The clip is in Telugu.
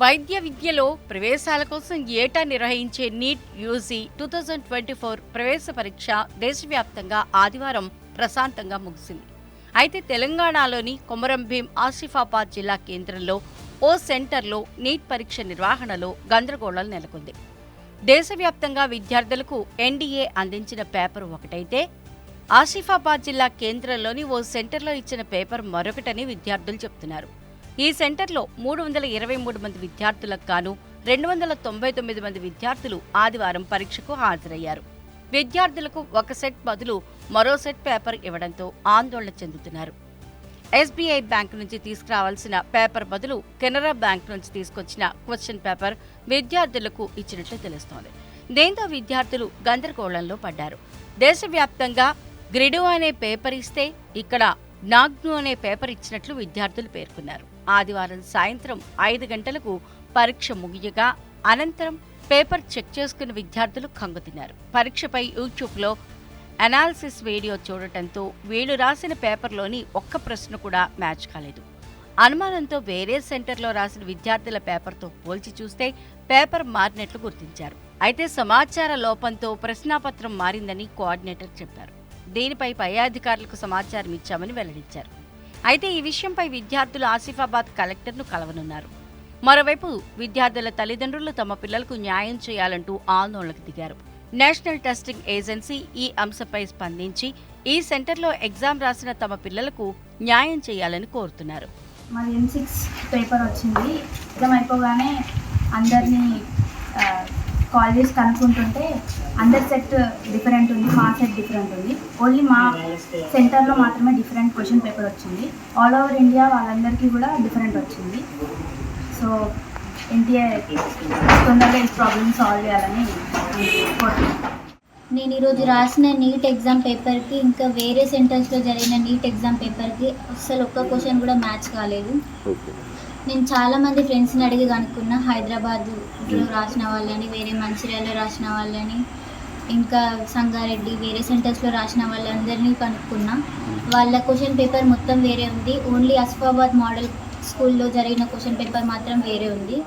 వైద్య విద్యలో ప్రవేశాల కోసం ఏటా నిర్వహించే NEET UG two thousand twenty four ప్రవేశ పరీక్ష దేశవ్యాప్తంగా ఆదివారం ప్రశాంతంగా ముగిసింది. అయితే తెలంగాణలోని కొమరం భీం ఆసిఫాబాద్ జిల్లా కేంద్రంలో ఓ సెంటర్లో నీట్ పరీక్ష నిర్వహణలో గందరగోళం నెలకొంది. దేశవ్యాప్తంగా విద్యార్థులకు ఎన్డీఏ అందించిన పేపర్ ఒకటైతే ఆసిఫాబాద్ జిల్లా కేంద్రంలోని ఓ సెంటర్లో ఇచ్చిన పేపర్ మరొకటని విద్యార్థులు చెబుతున్నారు ఈ సెంటర్లో మూడు వందల ఇరవై మూడు మంది విద్యార్థులకు గాను రెండు వందల తొంభై తొమ్మిది మంది విద్యార్థులు ఆదివారం పరీక్షకు హాజరయ్యారు. విద్యార్థులకు ఒక సెట్ బదులు మరో సెట్ పేపర్ ఇవ్వడంతో ఆందోళన చెందుతున్నారు. ఎస్బీఐ బ్యాంక్ నుంచి తీసుకురావాల్సిన పేపర్ బదులు కెనరా బ్యాంక్ నుంచి తీసుకొచ్చిన క్వశ్చన్ పేపర్ విద్యార్థులకు ఇచ్చినట్లు తెలుస్తోంది. దీంతో విద్యార్థులు గందరగోళంలో పడ్డారు. దేశవ్యాప్తంగా గ్రిడు అనే పేపర్ ఇస్తే ఇక్కడ నాగ్ను అనే పేపర్ ఇచ్చినట్లు విద్యార్థులు పేర్కొన్నారు. ఆదివారం సాయంత్రం ఐదు గంటలకు పరీక్ష ముగియగా అనంతరం పేపర్ చెక్ చేసుకున్న విద్యార్థులు కంగుతిన్నారు. పరీక్షపై యూట్యూబ్లో అనాలిసిస్ వీడియో చూడటంతో వీళ్ళు రాసిన పేపర్లోని ఒక్క ప్రశ్న కూడా మ్యాచ్ కాలేదు. అనుమానంతో వేరే సెంటర్లో రాసిన విద్యార్థుల పేపర్తో పోల్చి చూస్తే పేపర్ మారినట్లు గుర్తించారు. అయితే సమాచార లోపంతో ప్రశ్నాపత్రం మారిందని కోఆర్డినేటర్ చెప్పారు. దీనిపై పై అధికారులకు సమాచారం ఇచ్చామని వెల్లడించారు. అయితే ఈ విషయంపై విద్యార్థులు ఆసిఫాబాద్ కలెక్టర్ను కలవనున్నారు. మరోవైపు విద్యార్థుల తల్లిదండ్రులు తమ పిల్లలకు న్యాయం చేయాలంటూ ఆందోళనకు దిగారు. నేషనల్ టెస్టింగ్ ఏజెన్సీ ఈ అంశంపై స్పందించి ఈ సెంటర్లో ఎగ్జామ్ రాసిన తమ పిల్లలకు న్యాయం చేయాలని కోరుతున్నారు. మరి ఎన్ సిక్స్ పేపర్ వచ్చింది. ఎగ్జామ్ అయిపోగానే అందరినీ కాల్ చేసి కనుక్కుంటుంటే అందరి సెట్ డిఫరెంట్ ఉంది మా సెట్ డిఫరెంట్ ఉంది. ఓన్లీ మా సెంటర్లో మాత్రమే డిఫరెంట్ క్వశ్చన్ పేపర్ వచ్చింది. ఆల్ ఓవర్ ఇండియా వాళ్ళందరికీ కూడా డిఫరెంట్ వచ్చింది. సో ఎన్టీఏ తొందరగా ఈ ప్రాబ్లమ్ సాల్వ్ చేయాలని కోరుతున్నాను నేను ఈరోజు రాసిన నీట్ ఎగ్జామ్ పేపర్కి ఇంకా వేరే సెంటర్స్లో జరిగిన నీట్ ఎగ్జామ్ పేపర్కి అస్సలు ఒక్క క్వశ్చన్ కూడా మ్యాచ్ కాలేదు. నేను చాలా మంది ఫ్రెండ్స్ని అడిగి కనుక్కున్నా హైదరాబాద్లో రాసిన వాళ్ళని వేరే మంచిర్యాలలో రాసిన వాళ్ళని ఇంకా సంగారెడ్డి వేరే సెంటర్స్లో రాసిన వాళ్ళందరినీ కనుక్కున్నా. వాళ్ళ క్వశ్చన్ పేపర్ మొత్తం వేరే ఉంది. ఓన్లీ అస్ఫాబాద్ మోడల్ స్కూల్లో జరిగిన క్వశ్చన్ పేపర్ మాత్రం వేరే ఉంది.